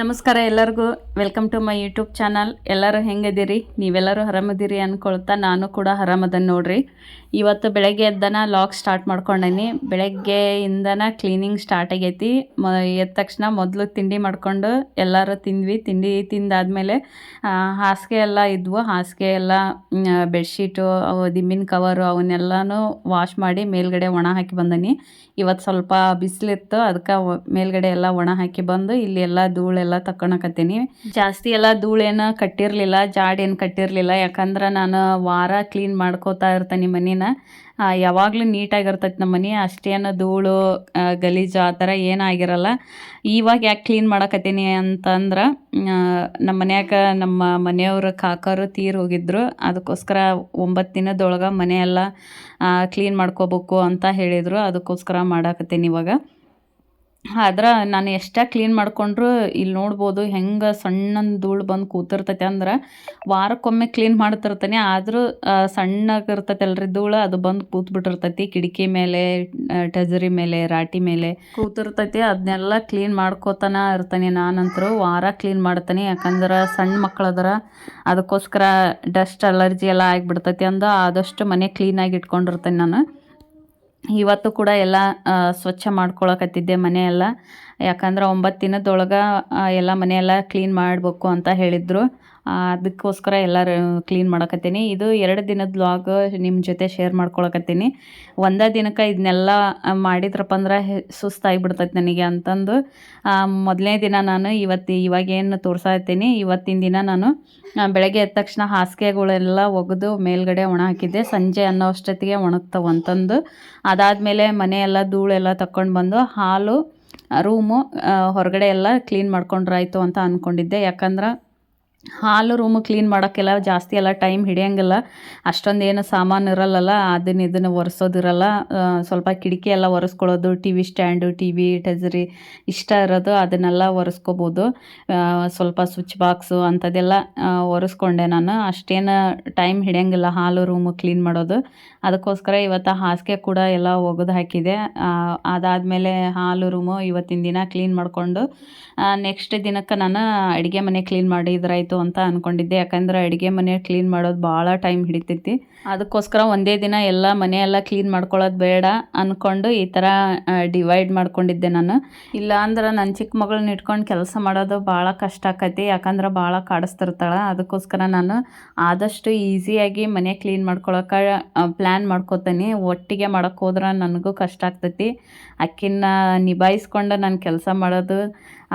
ನಮಸ್ಕಾರ ಎಲ್ಲರಿಗೂ. Welcome to my YouTube channel ಎಲ್ಲರೂ ಹೆಂಗದಿರಿ? ನೀವೆಲ್ಲರೂ ಆರಾಮದಿರಿ ಅಂದ್ಕೊಳ್ತಾ ನಾನು ಕೂಡ ಹರಾಮದನ್ನು ನೋಡ್ರಿ. ಇವತ್ತು ಬೆಳಗ್ಗೆ ಎದ್ದನ ಲಾಗ್ ಸ್ಟಾರ್ಟ್ ಮಾಡ್ಕೊಂಡೇನಿ. ಬೆಳಗ್ಗೆಯಿಂದನ ಕ್ಲೀನಿಂಗ್ ಸ್ಟಾರ್ಟ್ ಆಗೈತಿ. ಮ, ಎದ್ದ ತಕ್ಷಣ ಮೊದಲು ತಿಂಡಿ ಮಾಡ್ಕೊಂಡು ಎಲ್ಲರೂ ತಿಂದ್ವಿ. ತಿಂಡಿ ತಿಂದಾದಮೇಲೆ ಹಾಸಿಗೆ ಎಲ್ಲ ಇದ್ವು. ಹಾಸಿಗೆ ಎಲ್ಲ ಬೆಡ್ಶೀಟು ಅವು ದಿಮ್ಮಿನ ಕವರು ಅವನ್ನೆಲ್ಲನೂ ವಾಶ್ ಮಾಡಿ ಮೇಲ್ಗಡೆ ಒಣ ಹಾಕಿ ಬಂದನಿ. ಇವತ್ತು ಸ್ವಲ್ಪ ಬಿಸಿಲಿತ್ತು. ಅದಕ್ಕೆ ಮೇಲ್ಗಡೆ ಎಲ್ಲ ಒಣ ಹಾಕಿ ಬಂದು ಇಲ್ಲಿ ಎಲ್ಲ ಧೂಳೆಲ್ಲ ತಕ್ಕೊಳಕತ್ತೀನಿ ಜಾಸ್ತಿ ಎಲ್ಲ ಧೂಳೇನ ಕಟ್ಟಿರಲಿಲ್ಲ, ಜಾಡೇನು ಕಟ್ಟಿರಲಿಲ್ಲ. ಯಾಕಂದ್ರೆ ನಾನು ವಾರ ಕ್ಲೀನ್ ಮಾಡ್ಕೋತಾ ಇರ್ತೀನಿ ಮನೇನ. ಯಾವಾಗಲೂ ನೀಟಾಗಿರ್ತೈತೆ ನಮ್ಮ ಮನೆ. ಅಷ್ಟೇನು ಧೂಳು ಗಲೀಜು ಆ ಥರ ಏನಾಗಿರಲ್ಲ ಇವಾಗ ಯಾಕೆ ಕ್ಲೀನ್ ಮಾಡಕತ್ತೀನಿ ಅಂತಂದ್ರೆ ನಮ್ಮ ಮನ್ಯಾಗ ನಮ್ಮ ಮನೆಯವ್ರ ಕಾಕರು ತೀರ್ ಹೋಗಿದ್ರು. ಅದಕ್ಕೋಸ್ಕರ ಒಂಬತ್ತು ದಿನದೊಳಗೆ ಮನೆಯೆಲ್ಲ ಕ್ಲೀನ್ ಮಾಡ್ಕೋಬೇಕು ಅಂತ ಹೇಳಿದರು. ಅದಕ್ಕೋಸ್ಕರ ಮಾಡಾಕತ್ತೀನಿ ಇವಾಗ. ಆದ್ರೆ ನಾನು ಎಷ್ಟೇ ಕ್ಲೀನ್ ಮಾಡಿಕೊಂಡ್ರು ಇಲ್ಲಿ ನೋಡ್ಬೋದು ಹೆಂಗೆ ಸಣ್ಣ ಧೂಳು ಬಂದು ಕೂತಿರ್ತೈತೆ ಅಂದ್ರೆ ವಾರಕ್ಕೊಮ್ಮೆ ಕ್ಲೀನ್ ಮಾಡ್ತಿರ್ತಾನೆ. ಆದರೂ ಸಣ್ಣಗಿರ್ತೈತೆ ಅಲ್ರಿ ಧೂಳು, ಅದು ಬಂದು ಕೂತ್ಬಿಟ್ಟಿರ್ತೈತಿ. ಕಿಟಕಿ ಮೇಲೆ ಟಜರಿ ಮೇಲೆ, ರಾಟಿ ಮೇಲೆ ಕೂತಿರ್ತೈತಿ. ಅದನ್ನೆಲ್ಲ ಕ್ಲೀನ್ ಮಾಡ್ಕೋತಾನ ಇರ್ತಾನೆ ನಾನಂತರೂ. ವಾರ ಕ್ಲೀನ್ ಮಾಡ್ತಾನೆ. ಯಾಕಂದ್ರೆ ಸಣ್ಣ ಮಕ್ಕಳದ್ರ ಅದಕ್ಕೋಸ್ಕರ ಡಸ್ಟ್ ಅಲರ್ಜಿ ಎಲ್ಲ ಆಗಿಬಿಡ್ತೈತಿ ಅಂದ. ಆದಷ್ಟು ಮನೆ ಕ್ಲೀನಾಗಿ ಇಟ್ಕೊಂಡಿರ್ತೀನಿ ನಾನು. ಇವತ್ತು ಕೂಡ ಎಲ್ಲ ಸ್ವಚ್ಛ ಮಾಡ್ಕೊಳಕತ್ತಿದ್ದೆ ಮನೆ ಎಲ್ಲ. ಯಾಕಂದ್ರೆ ಒಂಬತ್ತು ದಿನದೊಳಗೆ ಎಲ್ಲ ಮನೆಯೆಲ್ಲ ಕ್ಲೀನ್ ಮಾಡಬೇಕು ಅಂತ ಹೇಳಿದರು. ಅದಕ್ಕೋಸ್ಕರ ಎಲ್ಲರೂ ಕ್ಲೀನ್ ಮಾಡಕತ್ತೀನಿ. ಇದು ಎರಡು ದಿನದ ವ್ಲಾಗ್ ನಿಮ್ಮ ಜೊತೆ ಶೇರ್ ಮಾಡ್ಕೊಳಕತ್ತೀನಿ. ಒಂದೇ ದಿನಕ್ಕೆ ಇದನ್ನೆಲ್ಲ ಮಾಡಿದ್ರಪ್ಪ ಅಂದ್ರೆ ಸುಸ್ತಾಗಿ ಬಿಡ್ತೈತೆ ನನಗೆ ಅಂತಂದು. ಮೊದಲನೇ ದಿನ ನಾನು ಇವತ್ತು ಇವಾಗೇನು ತೋರ್ಸಾತೀನಿ ಇವತ್ತಿನ ದಿನ ನಾನು ಬೆಳಗ್ಗೆ ಎದ್ದ ತಕ್ಷಣ ಹಾಸಿಗೆಗಳೆಲ್ಲ ಒಗೆದು ಮೇಲ್ಗಡೆ ಒಣ ಹಾಕಿದ್ದೆ. ಸಂಜೆ ಅನ್ನೋ ಅಷ್ಟೊತ್ತಿಗೆ ಒಣಗ್ತಾವೆ ಅಂತಂದು. ಅದಾದಮೇಲೆ ಮನೆಯೆಲ್ಲ ಧೂಳೆಲ್ಲ ತಕ್ಕೊಂಡು ಬಂದು ಹಾಲು ರೂಮು ಹೊರಗಡೆ ಎಲ್ಲ ಕ್ಲೀನ್ ಮಾಡ್ಕೊಂಡ್ರಾಯ್ತು ಅಂತ ಅಂದ್ಕೊಂಡಿದ್ದೆ ಯಾಕಂದ್ರೆ ಹಾಲು ರೂಮು ಕ್ಲೀನ್ ಮಾಡೋಕ್ಕೆಲ್ಲ ಜಾಸ್ತಿ ಎಲ್ಲ ಟೈಮ್ ಹಿಡಿಯೋಂಗಿಲ್ಲ. ಅಷ್ಟೊಂದು ಏನು ಸಾಮಾನು ಇರಲ್ಲಲ್ಲ ಅದನ್ನ ಇದನ್ನು ಒರೆಸೋದಿರಲ್ಲ ಸ್ವಲ್ಪ ಕಿಟಕಿ ಎಲ್ಲ ಒರೆಸ್ಕೊಳ್ಳೋದು T V stand T V ಟಜರಿ ಇಷ್ಟ ಇರೋದು ಅದನ್ನೆಲ್ಲ ಒರೆಸ್ಕೋಬೋದು. ಸ್ವಲ್ಪ ಸ್ವಿಚ್ ಬಾಕ್ಸು ಅಂಥದ್ದೆಲ್ಲ ಒರೆಸ್ಕೊಂಡೆ ನಾನು. ಅಷ್ಟೇನು ಟೈಮ್ ಹಿಡಿಯಂಗಿಲ್ಲ ಹಾಲು ರೂಮು ಕ್ಲೀನ್ ಮಾಡೋದು. ಅದಕ್ಕೋಸ್ಕರ ಇವತ್ತು ಹಾಸಿಗೆ ಕೂಡ ಎಲ್ಲ ಒಗೆದು ಹಾಕಿದೆ. ಅದಾದಮೇಲೆ ಹಾಲು ರೂಮು ಇವತ್ತಿನ ದಿನ ಕ್ಲೀನ್ ಮಾಡಿಕೊಂಡು ನೆಕ್ಸ್ಟ್ ದಿನಕ್ಕೆ ನಾನು ಅಡುಗೆ ಮನೆ ಕ್ಲೀನ್ ಮಾಡಿದ್ರಾಯ್ತು ಅಂತ ಅನ್ಕೊಂಡಿದ್ದೆ. ಯಾಕಂದ್ರೆ ಅಡುಗೆ ಮನೆ ಕ್ಲೀನ್ ಮಾಡೋದು ಭಾಳ ಟೈಮ್ ಹಿಡಿತೈತಿ. ಅದಕ್ಕೋಸ್ಕರ ಒಂದೇ ದಿನ ಎಲ್ಲ ಮನೆ ಎಲ್ಲ ಕ್ಲೀನ್ ಮಾಡ್ಕೊಳ್ಳೋದು ಬೇಡ ಅಂದ್ಕೊಂಡು ಈ ಥರ ಡಿವೈಡ್ ಮಾಡ್ಕೊಂಡಿದ್ದೆ ನಾನು. ಇಲ್ಲ ಅಂದ್ರೆ ನನ್ನ ಚಿಕ್ಕ ಮಗಳನ್ನ ಇಟ್ಕೊಂಡು ಕೆಲಸ ಮಾಡೋದು ಭಾಳ ಕಷ್ಟ ಆಕೈತಿ. ಯಾಕಂದ್ರೆ ಭಾಳ ಕಾಡಿಸ್ತಿರ್ತಾಳೆ. ಅದಕ್ಕೋಸ್ಕರ ನಾನು ಆದಷ್ಟು ಈಸಿಯಾಗಿ ಮನೆ ಕ್ಲೀನ್ ಮಾಡ್ಕೊಳಕ್ಕೆ ಪ್ಲ್ಯಾನ್ ಮಾಡ್ಕೋತೀನಿ. ಒಟ್ಟಿಗೆ ಮಾಡೋಕ್ಕೆ ಹೋದ್ರೆ ನನಗೂ ಕಷ್ಟ ಆಗ್ತೈತಿ. ಅಕ್ಕಿನ ನಿಭಾಯಿಸ್ಕೊಂಡು ನಾನು ಕೆಲಸ ಮಾಡೋದು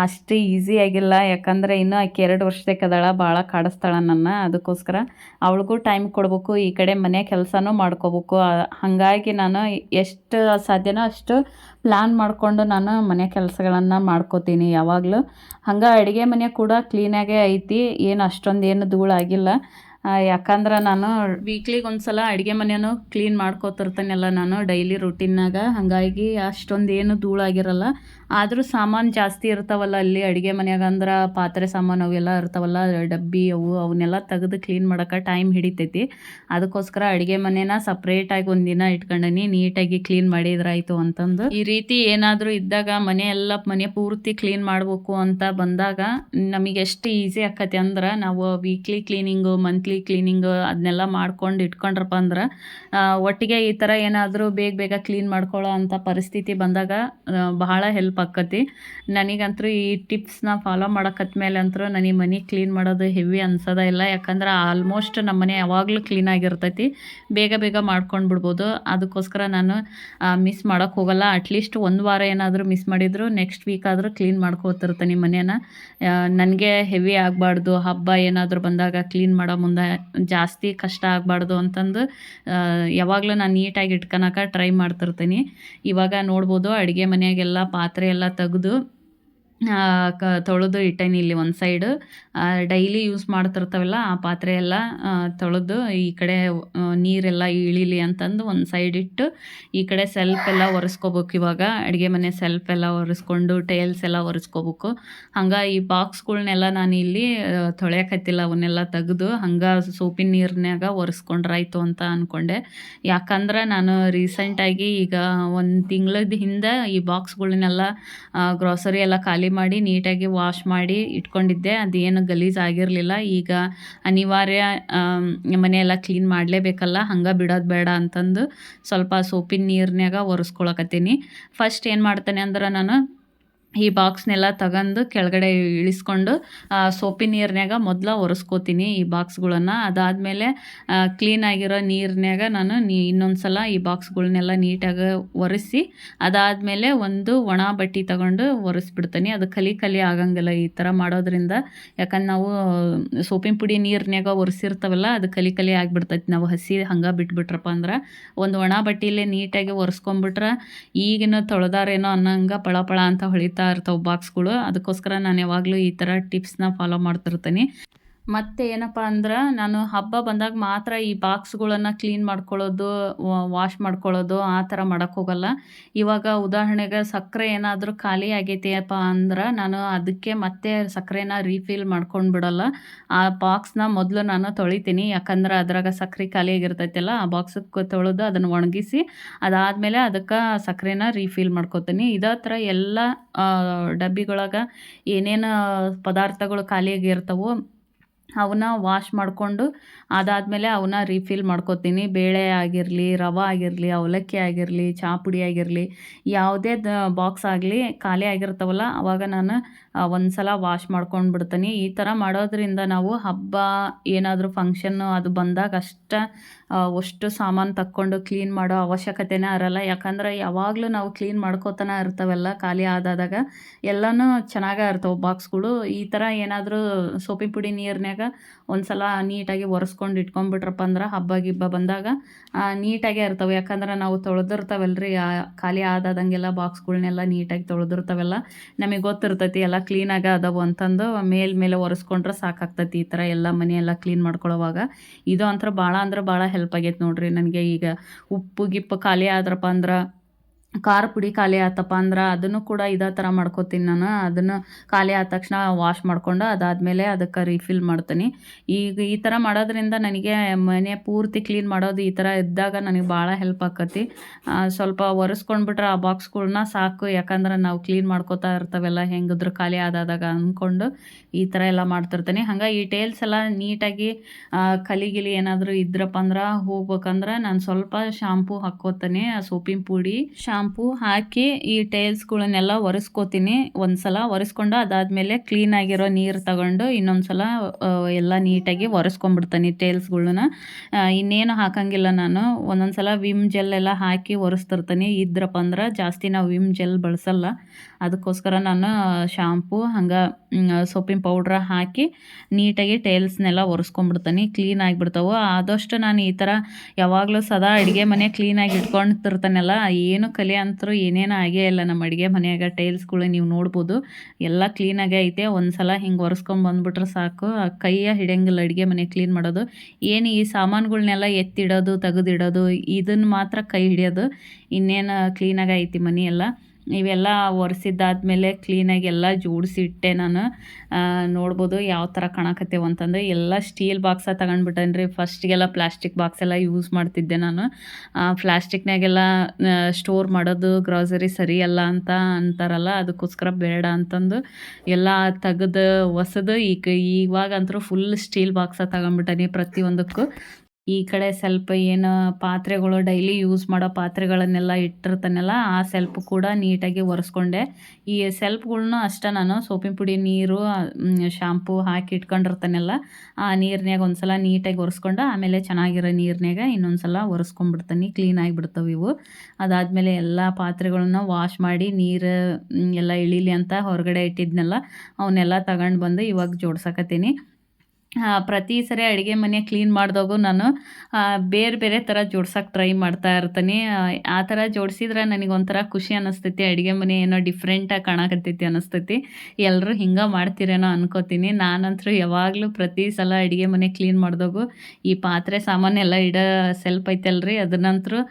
ಅಷ್ಟು ಈಸಿ ಆಗಿಲ್ಲ. ಯಾಕಂದರೆ ಇನ್ನೂ ಆಕೆ ಎರಡು ವರ್ಷದಕ್ಕದಾಳ ಭಾಳ ಕಾಡಿಸ್ತಾಳೆ ನನ್ನ. ಅದಕ್ಕೋಸ್ಕರ ಅವಳಿಗೂ ಟೈಮ್ ಕೊಡ್ಬೇಕು, ಈ ಕಡೆ ಮನೆ ಕೆಲಸನೂ ಮಾಡ್ಕೋಬೇಕು. ಹಾಗಾಗಿ ನಾನು ಎಷ್ಟು ಸಾಧ್ಯನೋ ಅಷ್ಟು ಪ್ಲ್ಯಾನ್ ಮಾಡಿಕೊಂಡು ನಾನು ಮನೆ ಕೆಲಸಗಳನ್ನು ಮಾಡ್ಕೋತೀನಿ ಯಾವಾಗಲೂ. ಹಂಗೆ ಅಡುಗೆ ಮನೆ ಕೂಡ ಕ್ಲೀನಾಗೇ ಐತಿ. ಏನು ಅಷ್ಟೊಂದು ಏನು ಧೂಳಾಗಿಲ್ಲ ಯಾಕಂದ್ರೆ ನಾನು ವೀಕ್ಲಿಗೆ ಒಂದ್ಸಲ ಅಡುಗೆ ಮನೆಯೂ ಕ್ಲೀನ್ ಮಾಡ್ಕೋತಿರ್ತಾನೆಲ್ಲ ನಾನು ಡೈಲಿ ರುಟೀನ್ನಾಗ ಹಾಗಾಗಿ ಅಷ್ಟೊಂದು ಏನು ಧೂಳಾಗಿರಲ್ಲ ಆದರೂ ಸಾಮಾನು ಜಾಸ್ತಿ ಇರ್ತಾವಲ್ಲ, ಅಲ್ಲಿ ಅಡುಗೆ ಮನೆಯಾಗ ಅಂದ್ರೆ ಪಾತ್ರೆ ಸಾಮಾನು ಅವೆಲ್ಲ ಇರ್ತಾವಲ್ಲ, ಡಬ್ಬಿ ಅವು, ಅವನ್ನೆಲ್ಲ ತೆಗೆದು ಕ್ಲೀನ್ ಮಾಡೋಕೆ ಟೈಮ್ ಹಿಡಿತೈತಿ. ಅದಕ್ಕೋಸ್ಕರ ಅಡುಗೆ ಮನೆನ ಸಪ್ರೇಟಾಗಿ ಒಂದಿನ ಇಟ್ಕೊಂಡನಿ, ನೀಟಾಗಿ ಕ್ಲೀನ್ ಮಾಡಿದ್ರಾಯ್ತು ಅಂತಂದು. ಈ ರೀತಿ ಏನಾದರೂ ಇದ್ದಾಗ ಮನೆ ಎಲ್ಲ ಮನೆ ಪೂರ್ತಿ ಕ್ಲೀನ್ ಮಾಡಬೇಕು ಅಂತ ಬಂದಾಗ ನಮಗೆ ಎಷ್ಟು ಈಸಿ ಆಕತಿ ಅಂದ್ರೆ ನಾವು ವೀಕ್ಲಿ ಕ್ಲೀನಿಂಗು ಮಂತ್ಲಿ ಕ್ಲೀನಿಂಗು ಅದನ್ನೆಲ್ಲ ಮಾಡ್ಕೊಂಡು ಇಟ್ಕೊಂಡ್ರಪ್ಪ ಅಂದ್ರೆ ಒಟ್ಟಿಗೆ ಈ ಥರ ಏನಾದರೂ ಬೇಗ ಬೇಗ ಕ್ಲೀನ್ ಮಾಡ್ಕೊಳ್ಳೋ ಅಂಥ ಪರಿಸ್ಥಿತಿ ಬಂದಾಗ ಬಹಳ ಹೆಲ್ಪ್ ಆಕ್ಕತಿ ನನಗಂತೂ ಈ ಟಿಪ್ಸ್ನ ಫಾಲೋ ಮಾಡಕತ್ಮೇಲೆ ಅಂತೂ ನನಗೆ ಮನೆ ಕ್ಲೀನ್ ಮಾಡೋದು ಹೆವಿ ಅನ್ಸೋದ ಇಲ್ಲ. ಯಾಕಂದ್ರೆ ಆಲ್ಮೋಸ್ಟ್ ನಮ್ಮ ಮನೆ ಯಾವಾಗಲೂ ಕ್ಲೀನ್ ಆಗಿರ್ತೈತಿ. ಬೇಗ ಬೇಗ ಮಾಡ್ಕೊಂಡು ಬಿಡ್ಬೋದು. ಅದಕ್ಕೋಸ್ಕರ ನಾನು ಮಿಸ್ ಮಾಡೋಕ್ಕೆ ಹೋಗಲ್ಲ. ಅಟ್ಲೀಸ್ಟ್ ಒಂದು ವಾರ ಏನಾದರೂ ಮಿಸ್ ಮಾಡಿದ್ರು ನೆಕ್ಸ್ಟ್ ವೀಕ್ ಆದರೂ ಕ್ಲೀನ್ ಮಾಡ್ಕೋತಿರ್ತೀನಿ ಮನೇನ ನನಗೆ ಹೆವಿ ಆಗಬಾರ್ದು. ಹಬ್ಬ ಏನಾದರೂ ಬಂದಾಗ ಕ್ಲೀನ್ ಮಾಡೋ ಮುಂದೆ ಜಾಸ್ತಿ ಕಷ್ಟ ಆಗಬಾರ್ದು ಅಂತಂದು ಯಾವಾಗಲೂ ನಾನು ನೀಟಾಗಿ ಇಟ್ಕೊಳಕ್ಕೆ ಟ್ರೈ ಮಾಡ್ತಿರ್ತೀನಿ. ಇವಾಗ ನೋಡ್ಬೋದು, ಅಡುಗೆ ಮನೆಯಾಗೆಲ್ಲ ಪಾತ್ರೆ ಎಲ್ಲ ತೆಗೆದು ಕ, ತೊಳೆದು ಇಟ್ಟೇನಿ ಇಲ್ಲಿ ಒಂದು ಸೈಡ್ ಡೈಲಿ ಯೂಸ್ ಮಾಡ್ತಿರ್ತಾವಲ್ಲ ಆ ಪಾತ್ರೆ ಎಲ್ಲ ತೊಳೆದು ಈ ಕಡೆ ನೀರೆಲ್ಲ ಇಳಿಲಿ ಅಂತಂದು ಒಂದು ಸೈಡ್ ಇಟ್ಟು ಈ ಕಡೆ ಸೆಲ್ಫ್ ಎಲ್ಲ ಒರೆಸ್ಕೋಬೇಕು ಇವಾಗ. ಅಡುಗೆ ಮನೆ ಸೆಲ್ಫ್ ಎಲ್ಲ ಒರೆಸ್ಕೊಂಡು ಟೈಲ್ಸ್ ಎಲ್ಲ ಒರೆಸ್ಕೋಬೇಕು. ಹಂಗೆ ಈ ಬಾಕ್ಸ್ಗಳ್ನೆಲ್ಲ ನಾನು ಇಲ್ಲಿ ತೊಳೆಯಕತ್ತಿಲ್ಲ, ಅವನ್ನೆಲ್ಲ ತೆಗೆದು ಹಂಗೆ ಸೋಪಿನ ನೀರಿನಾಗ ಒರೆಸ್ಕೊಂಡ್ರಾಯ್ತು ಅಂತ ಅಂದ್ಕೊಂಡೆ ಯಾಕಂದ್ರೆ ನಾನು ರೀಸೆಂಟಾಗಿ ಈಗ ಒಂದು ತಿಂಗಳದ ಹಿಂದೆ ಈ ಬಾಕ್ಸ್ಗಳನ್ನೆಲ್ಲ ಗ್ರಾಸರಿ ಎಲ್ಲ ಖಾಲಿ ಖಾಲಿ ಮಾಡಿ ನೀಟಾಗಿ ವಾಶ್ ಮಾಡಿ ಇಟ್ಕೊಂಡಿದ್ದೆ. ಅದೇನು ಗಲೀಜು ಆಗಿರಲಿಲ್ಲ. ಈಗ ಅನಿವಾರ್ಯ ಮನೆಯೆಲ್ಲ ಕ್ಲೀನ್ ಮಾಡಲೇಬೇಕಲ್ಲ, ಹಂಗೆ ಬಿಡೋದು ಬೇಡ ಅಂತಂದು ಸ್ವಲ್ಪ ಸೋಪಿನ ನೀರಿನಾಗ ಒರೆಸ್ಕೊಳಕತ್ತೀನಿ. ಫಸ್ಟ್ ಏನು ಮಾಡ್ತೇನೆ ಅಂದ್ರೆ ನಾನು ಈ ಬಾಕ್ಸ್ನೆಲ್ಲ ತಗೊಂಡು ಕೆಳಗಡೆ ಇಳಿಸ್ಕೊಂಡು ಆ, ಸೋಪಿನ ನೀರಿನ್ಯಾಗ ಮೊದಲ ಒರೆಸ್ಕೋತೀನಿ ಈ ಬಾಕ್ಸ್ಗಳನ್ನು ಅದಾದಮೇಲೆ ಕ್ಲೀನಾಗಿರೋ ನೀರಿನಾಗ ನಾನು ನೀ ಇನ್ನೊಂದು ಸಲ ಈ ಬಾಕ್ಸ್ಗಳನ್ನೆಲ್ಲ ನೀಟಾಗಿ ಒರೆಸಿ ಅದಾದಮೇಲೆ ಒಂದು ಒಣ ಬಟ್ಟೆ ತಗೊಂಡು ಒರೆಸ್ಬಿಡ್ತೀನಿ. ಅದು ಕಲಿ ಕಲಿ ಆಗಂಗಿಲ್ಲ ಈ ಥರ ಮಾಡೋದ್ರಿಂದ. ಯಾಕಂದ್ರೆ ನಾವು ಸೋಪಿನ ಪುಡಿ ನೀರಿನಾಗ ಒರೆಸಿರ್ತವಲ್ಲ ಅದು ಕಲಿ ಕಲಿ ಆಗಿಬಿಡ್ತೈತಿ. ನಾವು ಹಸಿ ಹಂಗೆ ಬಿಟ್ಬಿಟ್ರಪ್ಪ ಅಂದ್ರೆ ಒಂದು ಒಣ ಬಟ್ಟೆಯಲ್ಲೇ ನೀಟಾಗಿ ಒರೆಸ್ಕೊಂಬಿಟ್ರೆ ಈಗಿನ ತೊಳೆದಾರೇನೋ ಅನ್ನಂಗೆ ಪಳ ಪಳ ಅಂತ ಹೊಳಿತಾ ಇರ್ತಾವೆ ಬಾಕ್ಸ್ಗಳು ಅದಕ್ಕೋಸ್ಕರ ನಾನು ಯಾವಾಗಲೂ ಈ ಥರ ಟಿಪ್ಸ್ನ ಫಾಲೋ ಮಾಡ್ತಿರ್ತೀನಿ. ಮತ್ತು ಏನಪ್ಪ ಅಂದ್ರೆ ನಾನು ಹಬ್ಬ ಬಂದಾಗ ಮಾತ್ರ ಈ ಬಾಕ್ಸ್ಗಳನ್ನು ಕ್ಲೀನ್ ಮಾಡ್ಕೊಳ್ಳೋದು ವಾಶ್ ಮಾಡ್ಕೊಳ್ಳೋದು ಆ ಥರ ಮಾಡೋಕ್ಕೋಗಲ್ಲ ಇವಾಗ ಉದಾಹರಣೆಗೆ ಸಕ್ಕರೆ ಏನಾದರೂ ಖಾಲಿ ಆಗೈತೆಯಪ್ಪ ಅಂದ್ರೆ ನಾನು ಅದಕ್ಕೆ ಮತ್ತೆ ಸಕ್ಕರೆನ ರೀಫಿಲ್ ಮಾಡ್ಕೊಂಡು ಬಿಡಲ್ಲ. ಆ ಬಾಕ್ಸ್ನ ಮೊದಲು ನಾನು ತೊಳಿತೀನಿ, ಯಾಕಂದ್ರೆ ಅದ್ರಾಗ ಸಕ್ಕರೆ ಖಾಲಿ ಆಗಿರ್ತೈತಲ್ಲ, ಆ ಬಾಕ್ಸಕ್ಕೆ ತೊಳೆದು ಅದನ್ನು ಒಣಗಿಸಿ ಅದಾದಮೇಲೆ ಅದಕ್ಕೆ ಸಕ್ಕರೆನ ರೀಫಿಲ್ ಮಾಡ್ಕೋತೀನಿ. ಇದೇ ಥರ ಎಲ್ಲ ಡಬ್ಬಿಗಳಾಗ ಏನೇನು ಪದಾರ್ಥಗಳು ಖಾಲಿಯಾಗಿರ್ತವೋ ಅವನ್ನ ವಾಶ್ ಮಾಡಿಕೊಂಡು ಅದಾದಮೇಲೆ ಅವನ್ನ ರೀಫಿಲ್ ಮಾಡ್ಕೊತೀನಿ. ಬೇಳೆ ಆಗಿರಲಿ, ರವೆ ಆಗಿರಲಿ, ಅವಲಕ್ಕಿ ಆಗಿರಲಿ ಚಹಾ ಪುಡಿ ಆಗಿರಲಿ, ಯಾವುದೇ ದ ಬಾಕ್ಸ್ ಆಗಲಿ ಖಾಲಿ ಆಗಿರ್ತಾವಲ್ಲ, ಅವಾಗ ನಾನು ಒಂದು ಸಲ ವಾಶ್ ಮಾಡ್ಕೊಂಡು ಬಿಡ್ತೀನಿ. ಈ ಥರ ಮಾಡೋದ್ರಿಂದ ನಾವು ಹಬ್ಬ ಏನಾದರೂ ಫಂಕ್ಷನ್ನು ಅದು ಬಂದಾಗ ಅಷ್ಟೇ ಅಷ್ಟು ಸಾಮಾನು ತಕ್ಕೊಂಡು ಕ್ಲೀನ್ ಮಾಡೋ ಅವಶ್ಯಕತೆನೇ ಇರಲ್ಲ. ಯಾಕಂದ್ರೆ ಯಾವಾಗಲೂ ನಾವು ಕ್ಲೀನ್ ಮಾಡ್ಕೋತಾನೆ ಇರ್ತಾವೆಲ್ಲ, ಖಾಲಿ ಆದಾದಾಗ. ಎಲ್ಲನೂ ಚೆನ್ನಾಗೇ ಇರ್ತವೆ ಬಾಕ್ಸ್ಗಳು ಈ ಥರ ಏನಾದರೂ ಸೋಪಿ ಪುಡಿ ನೀರಿನಾಗ ಒಂದು ಸಲ ನೀಟಾಗಿ ಒರೆಸ್ಕೊಂಡು ಇಟ್ಕೊಂಡ್ಬಿಟ್ರಪ್ಪ ಅಂದ್ರೆ ಹಬ್ಬ ಗಿಬ್ಬ ಬಂದಾಗ ನೀಟಾಗೇ ಇರ್ತವೆ. ಯಾಕಂದ್ರೆ ನಾವು ತೊಳೆದಿರ್ತಾವಲ್ರಿ ಖಾಲಿ ಆದಾದಂಗೆಲ್ಲ ಬಾಕ್ಸ್ಗಳನ್ನೆಲ್ಲ ನೀಟಾಗಿ ತೊಳೆದಿರ್ತಾವೆಲ್ಲ. ನಮಗೆ ಗೊತ್ತಿರ್ತೈತಿ, ಎಲ್ಲ ಕ್ಲೀನಾಗ ಅದಾವು ಅಂತಂದು ಮೇಲ್ಮೇಲೆ ಮೇಲೆ ಒರೆಸ್ಕೊಂಡ್ರೆ ಸಾಕಾಗ್ತೈತಿ ಈ ಥರ ಎಲ್ಲ ಮನೆಯೆಲ್ಲ ಕ್ಲೀನ್ ಮಾಡ್ಕೊಳ್ಳೋವಾಗ. ಇದು ಅಂತ ಭಾಳ ಅಂದ್ರೆ ಭಾಳ ಹೆಲ್ಪ್ ಆಗೈತೆ ನೋಡ್ರಿ. ನನಗೆ ಈಗ ಉಪ್ಪು ಗಿಪ್ಪು ಖಾಲಿ ಆದ್ರಪ್ಪ ಅಂದ್ರೆ ಖಾರ ಪುಡಿ ಖಾಲಿ ಆತಪ್ಪ ಅಂದ್ರೆ ಅದನ್ನು ಕೂಡ ಇದೇ ಥರ ಮಾಡ್ಕೊತೀನಿ ನಾನು. ಅದನ್ನು ಖಾಲಿ ಆದ ತಕ್ಷಣ ವಾಶ್ ಮಾಡ್ಕೊಂಡು ಅದಾದಮೇಲೆ ಅದಕ್ಕೆ ರೀಫಿಲ್ ಮಾಡ್ತೀನಿ. ಈಗ ಈ ಥರ ಮಾಡೋದ್ರಿಂದ ನನಗೆ ಮನೆ ಪೂರ್ತಿ ಕ್ಲೀನ್ ಮಾಡೋದು ಈ ಥರ ಇದ್ದಾಗ ನನಗೆ ಭಾಳ ಹೆಲ್ಪ್ ಆಕತಿ. ಸ್ವಲ್ಪ ಒರೆಸ್ಕೊಂಡ್ಬಿಟ್ರೆ ಆ ಬಾಕ್ಸ್ಗಳನ್ನ ಸಾಕು. ಯಾಕಂದ್ರೆ ನಾವು ಕ್ಲೀನ್ ಮಾಡ್ಕೋತಾ ಇರ್ತವೆಲ್ಲ ಹೆಂಗಿದ್ರು ಖಾಲಿ ಆದಾಗ ಅಂದ್ಕೊಂಡು ಈ ಥರ ಎಲ್ಲ ಮಾಡ್ತಿರ್ತೀನಿ. ಹಂಗೆ ಈ ಟೇಲ್ಸ್ ಎಲ್ಲ ನೀಟಾಗಿ ಕಲಿಗಿಲಿ ಕಲಿ ಗಿಲಿ ಏನಾದರೂ ಇದ್ರಪ್ಪ ಅಂದ್ರೆ ಹೋಗ್ಬೇಕಂದ್ರೆ ನಾನು ಸ್ವಲ್ಪ ಶಾಂಪೂ ಹಾಕ್ಕೋತೀನಿ ಸೋಪಿನ ಪುಡಿ ಶಾಂಪೂ ಹಾಕಿ ಈ ಟೈಲ್ಸ್ಗಳನ್ನೆಲ್ಲ ಒರೆಸ್ಕೋತೀನಿ. ಒಂದು ಸಲ ಒರೆಸ್ಕೊಂಡು ಅದಾದಮೇಲೆ ಕ್ಲೀನಾಗಿರೋ ನೀರು ತಗೊಂಡು ಇನ್ನೊಂದು ಸಲ ಎಲ್ಲ ನೀಟಾಗಿ ಒರೆಸ್ಕೊಂಡ್ಬಿಡ್ತೀನಿ ಟೈಲ್ಸ್ಗಳನ್ನ ಇನ್ನೇನು ಹಾಕಂಗಿಲ್ಲ ನಾನು. ಒಂದೊಂದು ಸಲ ವಿಮ್ ಜೆಲ್ ಎಲ್ಲ ಹಾಕಿ ಒರೆಸ್ತಿರ್ತೀನಿ. ಇದ್ರಪ್ಪ ಅಂದ್ರೆ ಜಾಸ್ತಿ ನಾವು ವಿಮ್ ಜೆಲ್ ಬಳಸಲ್ಲ. ಅದಕ್ಕೋಸ್ಕರ ನಾನು ಶಾಂಪು ಹಂಗೆ ಸೊಪ್ಪಿನ ಪೌಡ್ರ ಹಾಕಿ ನೀಟಾಗಿ ಟೈಲ್ಸ್ನೆಲ್ಲ ಒರೆಸ್ಕೊಂಡ್ಬಿಡ್ತೀನಿ. ಕ್ಲೀನ್ ಆಗಿಬಿಡ್ತಾವೆ. ಆದಷ್ಟು ನಾನು ಈ ಥರ ಯಾವಾಗಲೂ ಸದಾ ಅಡುಗೆ ಮನೆ ಕ್ಲೀನಾಗಿ ಇಟ್ಕೊಂತಿರ್ತಾನಲ್ಲ ಏನು ಕಲೆ ಅಂತರೂ ಏನೇನು ಆಗೇ ಇಲ್ಲ ನಮ್ಮ ಅಡುಗೆ ಮನೆಯಾಗ ಟೈಲ್ಸ್ಗಳು ನೀವು ನೋಡ್ಬೋದು. ಎಲ್ಲ ಕ್ಲೀನಾಗೇ ಐತೆ. ಒಂದು ಸಲ ಹಿಂಗೆ ಒರೆಸ್ಕೊಂಡು ಬಂದುಬಿಟ್ರೆ ಸಾಕು. ಆ ಕೈಯ ಹಿಡಿಯಂಗಿಲ್ಲ ಅಡುಗೆ ಮನೆ ಕ್ಲೀನ್ ಮಾಡೋದು. ಏನು ಈ ಸಾಮಾನುಗಳನ್ನೆಲ್ಲ ಎತ್ತಿಡೋದು, ತೆಗೆದಿಡೋದು ಇದನ್ನು ಮಾತ್ರ ಕೈ ಹಿಡಿಯೋದು. ಇನ್ನೇನು ಕ್ಲೀನಾಗಿ ಐತಿ ಮನೆ ಎಲ್ಲ ಇವೆಲ್ಲ ಒರೆಸಿದ್ದಾದ್ಮೇಲೆ ಕ್ಲೀನಾಗಿ ಎಲ್ಲ ಜೋಡಿಸಿಟ್ಟೆ ನಾನು. ನೋಡ್ಬೋದು ಯಾವ ಥರ ಕಾಣಕತ್ತೇವೆ ಅಂತಂದ್ರೆ ಎಲ್ಲ ಸ್ಟೀಲ್ ಬಾಕ್ಸ ತಗೊಂಡ್ಬಿಟ್ಟೇನೆ ರೀ ಫಸ್ಟಿಗೆಲ್ಲ ಪ್ಲಾಸ್ಟಿಕ್ ಬಾಕ್ಸ್ ಎಲ್ಲ ಯೂಸ್ ಮಾಡ್ತಿದ್ದೆ ನಾನು. ಪ್ಲಾಸ್ಟಿಕ್ನಾಗೆಲ್ಲ ಸ್ಟೋರ್ ಮಾಡೋದು ಗ್ರಾಸರಿ ಸರಿಯಲ್ಲ ಅಂತ ಅಂತಾರಲ್ಲ, ಅದಕ್ಕೋಸ್ಕರ ಬೇಡ ಅಂತಂದು ಎಲ್ಲ ತೆಗೆದು ಹೊಸದು ಈಗ ಇವಾಗಂತೂ ಫುಲ್ ಸ್ಟೀಲ್ ಬಾಕ್ಸ ತಗೊಂಡ್ಬಿಟ್ಟೇನಿ ಪ್ರತಿಯೊಂದಕ್ಕೂ. ಈ ಕಡೆ ಸ್ವಲ್ಪ ಏನು ಪಾತ್ರೆಗಳು ಡೈಲಿ ಯೂಸ್ ಮಾಡೋ ಪಾತ್ರೆಗಳನ್ನೆಲ್ಲ ಇಟ್ಟಿರ್ತಾನಲ್ಲ, ಆ ಸೆಲ್ಪ್ ಕೂಡ ನೀಟಾಗಿ ಒರೆಸ್ಕೊಂಡೆ. ಈ ಸೆಲ್ಫ್ಗಳ್ನೂ ಅಷ್ಟೇ ನಾನು ಸೋಪಿನ ಪುಡಿ, ನೀರು ಶಾಂಪೂ ಹಾಕಿ ಇಟ್ಕೊಂಡಿರ್ತಾನೆಲ್ಲ, ಆ ನೀರಿನಾಗ ಒಂದು ಸಲ ನೀಟಾಗಿ ಒರೆಸ್ಕೊಂಡು, ಆಮೇಲೆ ಚೆನ್ನಾಗಿರೋ ನೀರಿನಾಗ ಇನ್ನೊಂದು ಸಲ ಒರೆಸ್ಕೊಂಡ್ಬಿಡ್ತಾನೆ. ಕ್ಲೀನ್ ಆಗಿಬಿಡ್ತಾವೆ ಇವು. ಅದಾದಮೇಲೆ ಎಲ್ಲ ಪಾತ್ರೆಗಳನ್ನ ವಾಶ್ ಮಾಡಿ, ನೀರು ಎಲ್ಲ ಇಳೀಲಿ ಅಂತ ಹೊರಗಡೆ ಇಟ್ಟಿದ್ನೆಲ್ಲ, ಅವನ್ನೆಲ್ಲ ತಗೊಂಡು ಬಂದು ಇವಾಗ ಜೋಡ್ಸಕತ್ತೀನಿ. ಪ್ರತಿ ಸರಿ ಅಡುಗೆ ಮನೆ ಕ್ಲೀನ್ ಮಾಡಿದಾಗೂ ನಾನು ಬೇರೆ ಬೇರೆ ಥರ ಜೋಡ್ಸಕ್ಕೆ ಟ್ರೈ ಮಾಡ್ತಾ ಇರ್ತೀನಿ. ಆ, ಥರ ಜೋಡಿಸಿದ್ರೆ ನನಗೆ ಒಂಥರ ಖುಷಿ ಅನ್ನಿಸ್ತೈತಿ ಅಡುಗೆ ಮನೆ ಏನೋ ಡಿಫ್ರೆಂಟಾಗಿ ಕಾಣಕತ್ತೈತಿ ಅನ್ನಿಸ್ತೈತಿ ಎಲ್ಲರೂ ಹಿಂಗೆ ಮಾಡ್ತೀರೇನೋ ಅನ್ಕೋತೀನಿ. ನಾನಂತರೂ ಯಾವಾಗಲೂ ಪ್ರತಿ ಸಲ ಅಡುಗೆ ಮನೆ ಕ್ಲೀನ್ ಮಾಡಿದಾಗೂ ಈ ಪಾತ್ರೆ ಸಾಮಾನೆಲ್ಲ ಇಡೋ ಸೆಲ್ಪ್ ಐತಲ್ರಿ. ಅದನ್ನಂತರೂ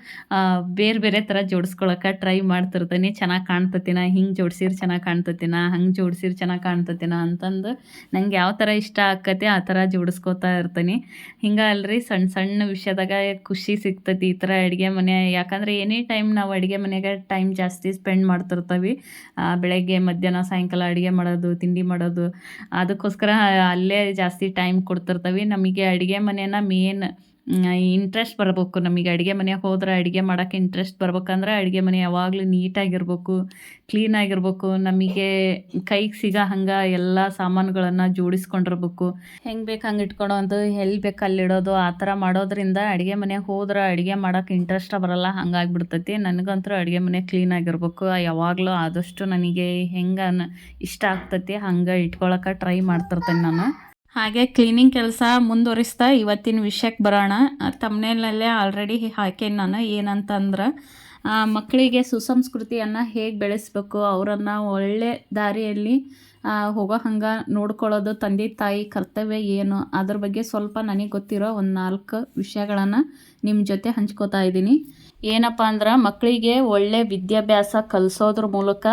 ಬೇರೆ ಬೇರೆ ಥರ ಜೋಡಿಸ್ಕೊಳಕ್ಕೆ ಟ್ರೈ ಮಾಡ್ತಿರ್ತೀನಿ. ಚೆನ್ನಾಗಿ ಕಾಣ್ತತಿನ ಹಿಂಗೆ ಜೋಡ್ಸಿದ್ರೆ ಚೆನ್ನಾಗಿ ಕಾಣ್ತತಿನ ಹಂಗೆ ಜೋಡ್ಸಿದ್ರೆ ಚೆನ್ನಾಗಿ ಕಾಣ್ತತಿನ ಅಂತಂದು ನಂಗೆ ಯಾವ ಥರ ಇಷ್ಟ ಆಕತಿ ಆ ಥರ ಥರ ಜೋಡಿಸ್ಕೋತಾ ಇರ್ತೀನಿ. ಹಿಂಗೆ ಅಲ್ರಿ ಸಣ್ಣ ಸಣ್ಣ ವಿಷಯದಾಗ ಖುಷಿ ಸಿಗ್ತೈತಿ ಈ ಥರ ಅಡುಗೆ ಮನೆ. ಯಾಕಂದರೆ ಎನಿ ಟೈಮ್ ನಾವು ಅಡುಗೆ ಮನೆಗೆ ಟೈಮ್ ಜಾಸ್ತಿ ಸ್ಪೆಂಡ್ ಮಾಡ್ತಿರ್ತೀವಿ. ಬೆಳಗ್ಗೆ, ಮಧ್ಯಾಹ್ನ, ಸಾಯಂಕಾಲ ಅಡುಗೆ ಮಾಡೋದು, ತಿಂಡಿ ಮಾಡೋದು. ಅದಕ್ಕೋಸ್ಕರ ಅಲ್ಲೇ ಜಾಸ್ತಿ ಟೈಮ್ ಕೊಡ್ತಿರ್ತೀವಿ. ನಮಗೆ ಅಡುಗೆ ಮನೆನ ಮೇನ್ ಇಂಟ್ರೆಸ್ಟ್ ಬರಬೇಕು. ನಮಗೆ ಅಡುಗೆ ಮನೆಗೆ ಹೋದ್ರೆ ಅಡುಗೆ ಮಾಡೋಕೆ ಇಂಟ್ರೆಸ್ಟ್ ಬರ್ಬೇಕಂದ್ರೆ ಅಡುಗೆ ಮನೆ ಯಾವಾಗಲೂ ನೀಟಾಗಿರ್ಬೇಕು ಕ್ಲೀನಾಗಿರ್ಬೇಕು ನಮಗೆ ಕೈಗೆ ಸಿಗೋ ಹಂಗೆ ಎಲ್ಲ ಸಾಮಾನುಗಳನ್ನು ಜೋಡಿಸ್ಕೊಂಡಿರ್ಬೇಕು. ಹೆಂಗೆ ಬೇಕು ಹಂಗೆ ಇಟ್ಕೊಳೋ ಅಂತ, ಎಲ್ಲಿ ಬೇಕು ಅಲ್ಲಿಡೋದು ಆ ಥರ ಮಾಡೋದ್ರಿಂದ ಅಡುಗೆ ಮನೆಗೆ ಹೋದ್ರೆ ಅಡುಗೆ ಮಾಡೋಕೆ ಇಂಟ್ರೆಸ್ಟ್ ಬರಲ್ಲ, ಹಂಗಾಗ್ಬಿಡ್ತೈತಿ. ನನಗಂತೂ ಅಡುಗೆ ಮನೆ ಕ್ಲೀನಾಗಿರ್ಬೇಕು ಯಾವಾಗಲೂ ಆದಷ್ಟು ನನಗೆ ಹೆಂಗೆ ಇಷ್ಟ ಆಗ್ತೈತಿ, ಹಂಗೆ ಇಟ್ಕೊಳಕ್ಕೆ ಟ್ರೈ ಮಾಡ್ತಿರ್ತೇನೆ ನಾನು. ಹಾಗೆ ಕ್ಲೀನಿಂಗ್ ಕೆಲಸ ಮುಂದುವರಿಸ್ತಾ ಇವತ್ತಿನ ವಿಷಯಕ್ಕೆ ಬರೋಣ. ತಮ್ಮನೇಲಲ್ಲೇ ಆಲ್ರೆಡಿ ಹಾಕೇನಿ ನಾನು, ಏನಂತಂದ್ರೆ ಮಕ್ಕಳಿಗೆ ಸುಸಂಸ್ಕೃತಿಯನ್ನು ಹೇಗೆ ಬೆಳೆಸ್ಬೇಕು, ಅವರನ್ನು ಒಳ್ಳೆ ದಾರಿಯಲ್ಲಿ ಹೋಗೋ ಹಂಗೆ ನೋಡ್ಕೊಳ್ಳೋದು, ತಂದೆ ತಾಯಿ ಕರ್ತವ್ಯ ಏನು, ಅದ್ರ ಬಗ್ಗೆ ಸ್ವಲ್ಪ ನನಗೆ ಗೊತ್ತಿರೋ ಒಂದು ನಾಲ್ಕು ವಿಷಯಗಳನ್ನು ನಿಮ್ಮ ಜೊತೆ ಹಂಚ್ಕೋತಾ ಇದ್ದೀನಿ. ಏನಪ್ಪ ಅಂದ್ರೆ ಮಕ್ಕಳಿಗೆ ಒಳ್ಳೆ ವಿದ್ಯಾಭ್ಯಾಸ ಕಲಿಸೋದ್ರ ಮೂಲಕ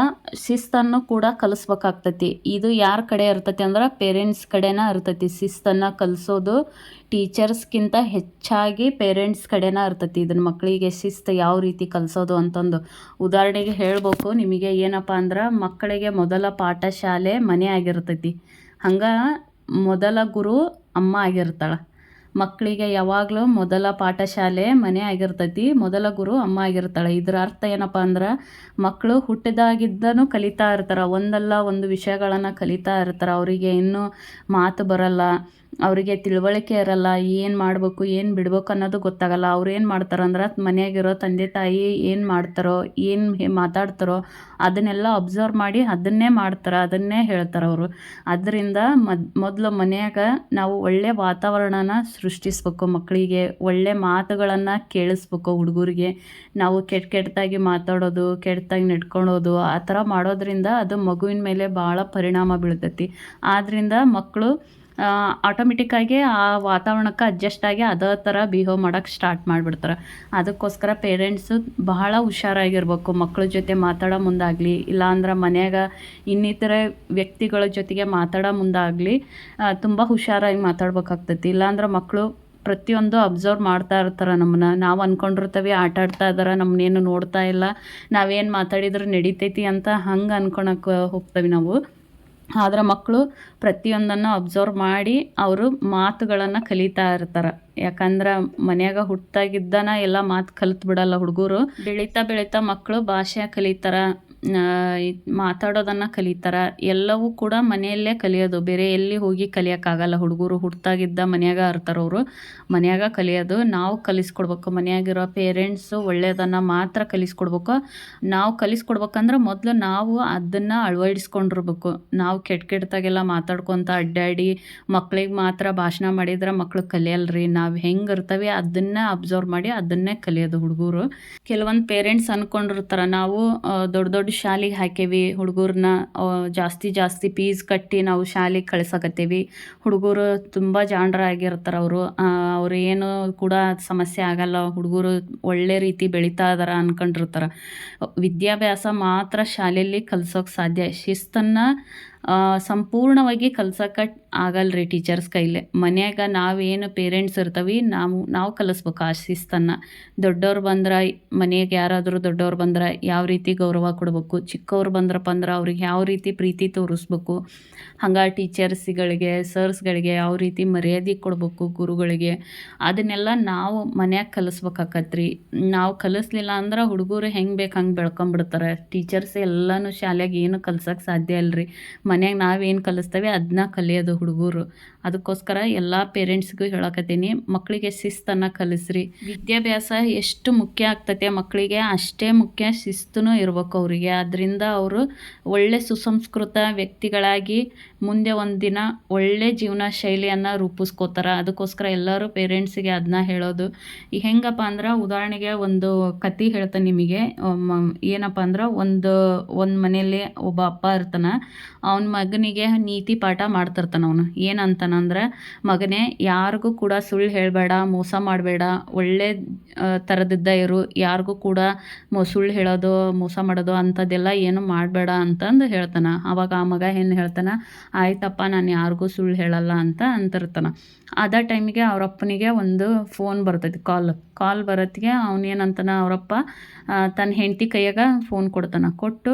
ಶಿಸ್ತನ್ನು ಕೂಡ ಕಲಿಸ್ಬೇಕಾಗ್ತತಿ. ಇದು ಯಾರ ಕಡೆ ಇರ್ತತಿ ಅಂದ್ರೆ ಪೇರೆಂಟ್ಸ್ ಕಡೆನ ಇರ್ತತಿ. ಶಿಸ್ತನ್ನು ಕಲಿಸೋದು ಟೀಚರ್ಸ್ಗಿಂತ ಹೆಚ್ಚಾಗಿ ಪೇರೆಂಟ್ಸ್ ಕಡೆನ ಇರ್ತತಿ. ಇದನ್ನ ಮಕ್ಕಳಿಗೆ ಶಿಸ್ತು ಯಾವ ರೀತಿ ಕಲಿಸೋದು ಅಂತಂದು ಉದಾಹರಣೆಗೆ ಹೇಳ್ಬೇಕು. ನಿಮಗೆ ಏನಪ್ಪ ಅಂದ್ರೆ ಮಕ್ಕಳಿಗೆ ಮೊದಲ ಪಾಠ ಶಾಲೆ ಮನೆ ಆಗಿರ್ತೈತಿ. ಹಂಗೆ ಮೊದಲ ಗುರು ಅಮ್ಮ ಆಗಿರ್ತಾಳೆ. ಮಕ್ಕಳಿಗೆ ಯಾವಾಗಲೂ ಮೊದಲ ಪಾಠಶಾಲೆ ಮನೆ ಆಗಿರ್ತೈತಿ. ಮೊದಲ ಗುರು ಅಮ್ಮ ಆಗಿರ್ತಾಳೆ. ಇದರ ಅರ್ಥ ಏನಪ್ಪ ಅಂದ್ರೆ ಮಕ್ಕಳು ಹುಟ್ಟಿದಾಗಿದ್ದನೂ ಕಲಿತಾ ಇರ್ತಾರೆ. ಒಂದಲ್ಲ ಒಂದು ವಿಷಯಗಳನ್ನು ಕಲಿತಾ ಇರ್ತಾರೆ. ಅವರಿಗೆ ಇನ್ನೂ ಮಾತು ಬರಲ್ಲ. ಅವರಿಗೆ ತಿಳುವಳಿಕೆ ಇರಲ್ಲ, ಏನು ಮಾಡಬೇಕು, ಏನು ಬಿಡ್ಬೇಕು ಅನ್ನೋದು ಗೊತ್ತಾಗಲ್ಲ. ಅವ್ರು ಏನು ಮಾಡ್ತಾರಂದ್ರೆ ಮನೆಯಾಗಿರೋ ತಂದೆ ತಾಯಿ ಏನು ಮಾಡ್ತಾರೋ, ಏನು ಮಾತಾಡ್ತಾರೋ ಅದನ್ನೆಲ್ಲ ಅಬ್ಸರ್ವ್ ಮಾಡಿ ಅದನ್ನೇ ಮಾಡ್ತಾರೆ, ಅದನ್ನೇ ಹೇಳ್ತಾರೆ ಅವರು. ಅದರಿಂದ ಮದ್, ಮೊದಲು ಮನೆಯಾಗ ನಾವು ಒಳ್ಳೆ ವಾತಾವರಣನ ಸೃಷ್ಟಿಸ್ಬೇಕು ಮಕ್ಕಳಿಗೆ ಒಳ್ಳೆ ಮಾತುಗಳನ್ನು ಕೇಳಿಸ್ಬೇಕು ಹುಡುಗರಿಗೆ. ನಾವು ಕೆಟ್ಟ ಕೆಟ್ಟದಾಗಿ ಮಾತಾಡೋದು ಕೆಟ್ಟದಾಗಿ ನಡ್ಕೊಳೋದು, ಆ ಥರ ಮಾಡೋದ್ರಿಂದ ಅದು ಮಗುವಿನ ಮೇಲೆ ಭಾಳ ಪರಿಣಾಮ ಬೀಳ್ತೈತಿ. ಆದ್ದರಿಂದ ಮಕ್ಕಳು ಆಟೋಮೆಟಿಕ್ಕಾಗಿ ಆ ವಾತಾವರಣಕ್ಕೆ ಅಡ್ಜಸ್ಟ್ ಆಗಿ ಅದೇ ಥರ ಬಿಹೇವ್ ಮಾಡೋಕ್ಕೆ ಸ್ಟಾರ್ಟ್ ಮಾಡಿಬಿಡ್ತಾರೆ. ಅದಕ್ಕೋಸ್ಕರ ಪೇರೆಂಟ್ಸು ಬಹಳ ಹುಷಾರಾಗಿರ್ಬೇಕು. ಮಕ್ಕಳ ಜೊತೆ ಮಾತಾಡೋ ಮುಂದಾಗಲಿ, ಇಲ್ಲಾಂದ್ರೆ ಮನ್ಯಾಗ ಇನ್ನಿತರ ವ್ಯಕ್ತಿಗಳ ಜೊತೆಗೆ ಮಾತಾಡೋ ಮುಂದಾಗಲಿ ತುಂಬ ಹುಷಾರಾಗಿ ಮಾತಾಡ್ಬೇಕಾಗ್ತೈತಿ. ಇಲ್ಲಾಂದ್ರೆ ಮಕ್ಕಳು ಪ್ರತಿಯೊಂದು ಅಬ್ಸರ್ವ್ ಮಾಡ್ತಾ ಇರ್ತಾರೆ ನಮ್ಮನ್ನ. ನಾವು ಅಂದ್ಕೊಂಡಿರ್ತೀವಿ ಆಟ ಆಡ್ತಾ ಇದ್ದಾರೆ ನಮ್ಮನ್ನೇನು ನೋಡ್ತಾ ಇಲ್ಲ. ನಾವೇನು ಮಾತಾಡಿದ್ರೆ ನಡಿತೈತಿ ಅಂತ ಹಂಗೆ ಅನ್ಕೊಳಕ್ಕೆ ಹೋಗ್ತೇವೆ ನಾವು. ಆದ್ರೆ ಮಕ್ಕಳು ಪ್ರತಿಯೊಂದನ್ನು ಅಬ್ಸರ್ವ್ ಮಾಡಿ ಅವರು ಮಾತುಗಳನ್ನು ಕಲಿತಾ ಇರ್ತಾರೆ. ಯಾಕಂದ್ರೆ ಮನ್ಯಾಗ ಹುಟ್ಟಾಗಿದ್ದನ ಎಲ್ಲ ಮಾತು ಕಲಿತು ಬಿಡಲ್ಲ ಹುಡುಗರು. ಬೆಳೀತಾ ಬೆಳೀತಾ ಮಕ್ಕಳು ಭಾಷೆ ಕಲಿತಾರೆ. ಮಾತಾಡೋದನ್ನು ಕಲಿತಾರೆ. ಎಲ್ಲವೂ ಕೂಡ ಮನೆಯಲ್ಲೇ ಕಲಿಯೋದು. ಬೇರೆ ಎಲ್ಲಿ ಹೋಗಿ ಕಲಿಯೋಕ್ಕಾಗಲ್ಲ. ಹುಡುಗರು ಹುಟ್ಟಾಗಿದ್ದ ಮನ್ಯಾಗ ಅರ್ತಾರವರು ಮನ್ಯಾಗ ಕಲಿಯೋದು. ನಾವು ಕಲಿಸ್ಕೊಡ್ಬೇಕು. ಮನೆಯಾಗಿರೋ ಪೇರೆಂಟ್ಸು ಒಳ್ಳೆಯದನ್ನು ಮಾತ್ರ ಕಲಿಸ್ಕೊಡ್ಬೇಕು. ನಾವು ಕಲಿಸ್ಕೊಡ್ಬೇಕಂದ್ರೆ ಮೊದಲು ನಾವು ಅದನ್ನು ಅಳವಡಿಸ್ಕೊಂಡಿರ್ಬೇಕು. ನಾವು ಕೆಟ್ಟ ಕೆಟ್ಟದಾಗೆಲ್ಲ ಮಾತಾಡ್ಕೊತ ಅಡ್ಡಾಡಿ ಮಕ್ಳಿಗೆ ಮಾತ್ರ ಭಾಷಣ ಮಾಡಿದ್ರೆ ಮಕ್ಳು ಕಲಿಯಲ್ರಿ. ನಾವು ಹೆಂಗೆ ಇರ್ತೀವಿ ಅದನ್ನು ಅಬ್ಸರ್ವ್ ಮಾಡಿ ಅದನ್ನೇ ಕಲಿಯೋದು ಹುಡುಗರು. ಕೆಲವೊಂದು ಪೇರೆಂಟ್ಸ್ ಅಂದ್ಕೊಂಡಿರ್ತಾರೆ ನಾವು ದೊಡ್ಡ ದೊಡ್ಡ ಶಾಲೆಗೆ ಹಾಕೇವಿ. ಹುಡುಗರನ್ನ ಜಾಸ್ತಿ ಜಾಸ್ತಿ ಫೀಸ್ ಕಟ್ಟಿ ನಾವು ಶಾಲೆಗೆ ಕಳ್ಸಕತ್ತೀವಿ. ಹುಡುಗರು ತುಂಬ ಜಾಣರಾಗಿರ್ತಾರೆ ಅವರು. ಅವ್ರು ಏನು ಕೂಡ ಸಮಸ್ಯೆ ಆಗಲ್ಲ. ಹುಡುಗರು ಒಳ್ಳೆ ರೀತಿ ಬೆಳೀತಾ ಇದಾರೆ ಅನ್ಕೊಂಡಿರ್ತಾರೆ. ವಿದ್ಯಾಭ್ಯಾಸ ಮಾತ್ರ ಶಾಲೆಯಲ್ಲಿ ಕಲ್ಸೋಕೆ ಸಾಧ್ಯ. ಶಿಸ್ತನ್ನು ಸಂಪೂರ್ಣವಾಗಿ ಕಲ್ಸಕ್ಕೆ ಆಗಲ್ರಿ ಟೀಚರ್ಸ್ ಕೈಲಿ. ಮನ್ಯಾಗ ನಾವೇನು ಪೇರೆಂಟ್ಸ್ ಇರ್ತೀವಿ, ನಾವು ನಾವು ಕಲಿಸ್ಬೇಕು ಆ ಶಿಸ್ತನ್ನು ದೊಡ್ಡವ್ರು ಬಂದ್ರೆ ಮನೆಗೆ ಯಾರಾದರೂ ದೊಡ್ಡವ್ರು ಬಂದ್ರೆ ಯಾವ ರೀತಿ ಗೌರವ ಕೊಡಬೇಕು, ಚಿಕ್ಕವ್ರು ಬಂದ್ರಪ್ಪ ಅಂದ್ರೆ ಅವ್ರಿಗೆ ಯಾವ ರೀತಿ ಪ್ರೀತಿ ತೋರಿಸ್ಬೇಕು, ಹಂಗೆ ಟೀಚರ್ಸ್ಗಳಿಗೆ, ಸರ್ಸ್ಗಳಿಗೆ ಯಾವ ರೀತಿ ಮರ್ಯಾದೆ ಕೊಡಬೇಕು ಗುರುಗಳಿಗೆ, ಅದನ್ನೆಲ್ಲ ನಾವು ಮನ್ಯಾಗ ಕಲಿಸ್ಬೇಕಾಕತ್ರಿ. ನಾವು ಕಲಿಸ್ಲಿಲ್ಲ ಅಂದ್ರೆ ಹುಡುಗರು ಹೆಂಗೆ ಬೇಕು ಹಂಗೆ ಬೆಳ್ಕೊಂಬಿಡ್ತಾರೆ. ಟೀಚರ್ಸ್ ಎಲ್ಲನೂ ಶಾಲೆಗೆ ಏನು ಕಲ್ಸೋಕ್ಕೆ ಸಾಧ್ಯ ಇಲ್ರಿ. ಮನ್ಯಾಗ ನಾವೇನು ಕಲಿಸ್ತೇವೆ ಅದನ್ನ ಕಲಿಯೋದು ಹುಡುಗರು. ಅದಕ್ಕೋಸ್ಕರ ಎಲ್ಲ ಪೇರೆಂಟ್ಸ್ಗೂ ಹೇಳಕತ್ತೀನಿ ಮಕ್ಕಳಿಗೆ ಶಿಸ್ತನ್ನು ಕಲಿಸ್ರಿ. ವಿದ್ಯಾಭ್ಯಾಸ ಎಷ್ಟು ಮುಖ್ಯ ಆಗ್ತೈತೆ ಮಕ್ಕಳಿಗೆ ಅಷ್ಟೇ ಮುಖ್ಯ ಶಿಸ್ತೂ ಇರ್ಬೇಕು ಅವರಿಗೆ. ಅದರಿಂದ ಅವರು ಒಳ್ಳೆ ಸುಸಂಸ್ಕೃತ ವ್ಯಕ್ತಿಗಳಾಗಿ ಮುಂದೆ ಒಂದು ದಿನ ಒಳ್ಳೆ ಜೀವನ ಶೈಲಿಯನ್ನು ರೂಪಿಸ್ಕೋತಾರೆ. ಅದಕ್ಕೋಸ್ಕರ ಎಲ್ಲರೂ ಪೇರೆಂಟ್ಸಿಗೆ ಅದನ್ನ ಹೇಳೋದು. ಹೆಂಗಪ್ಪ ಅಂದ್ರೆ ಉದಾಹರಣೆಗೆ ಒಂದು ಕತೆ ಹೇಳ್ತೇನೆ ನಿಮಗೆ. ಏನಪ್ಪ ಅಂದ್ರೆ ಒಂದು ಒಂದು ಮನೆಯಲ್ಲಿ ಒಬ್ಬ ಅಪ್ಪ ಇರ್ತಾನೆ. ಅವನು ಮಗನಿಗೆ ನೀತಿ ಪಾಠ ಮಾಡ್ತಿರ್ತಾನೆ ಅವನು. ಏನಂತಾನಂದ್ರೆ ಮಗನೇ ಯಾರಿಗೂ ಕೂಡ ಸುಳ್ಳು ಹೇಳಬೇಡ, ಮೋಸ ಮಾಡಬೇಡ. ಒಳ್ಳೆ ಥರದಿದ್ದ ಇರು. ಯಾರಿಗೂ ಕೂಡ ಸುಳ್ಳು ಹೇಳೋದು, ಮೋಸ ಮಾಡೋದು ಅಂಥದ್ದೆಲ್ಲ ಏನು ಮಾಡಬೇಡ ಅಂತಂದು ಹೇಳ್ತಾನೆ. ಆವಾಗ ಆ ಮಗ ಏನು ಹೇಳ್ತಾನೆ ಆಯ್ತಪ್ಪ, ನಾನು ಯಾರಿಗೂ ಸುಳ್ಳು ಹೇಳಲ್ಲ ಅಂತ ಅಂತಿರ್ತಾನೆ. ಅದೇ ಟೈಮಿಗೆ ಅವರಪ್ಪನಿಗೆ ಒಂದು ಫೋನ್ ಬರ್ತೈತಿ ಕಾಲ್ ಕಾಲ್ ಬರೋತ್ತಿಗೆ ಅವನೇನಂತಾನ, ಅವರಪ್ಪ ತನ್ನ ಹೆಂಡತಿ ಕೈಯಾಗ ಫೋನ್ ಕೊಡ್ತಾನೆ. ಕೊಟ್ಟು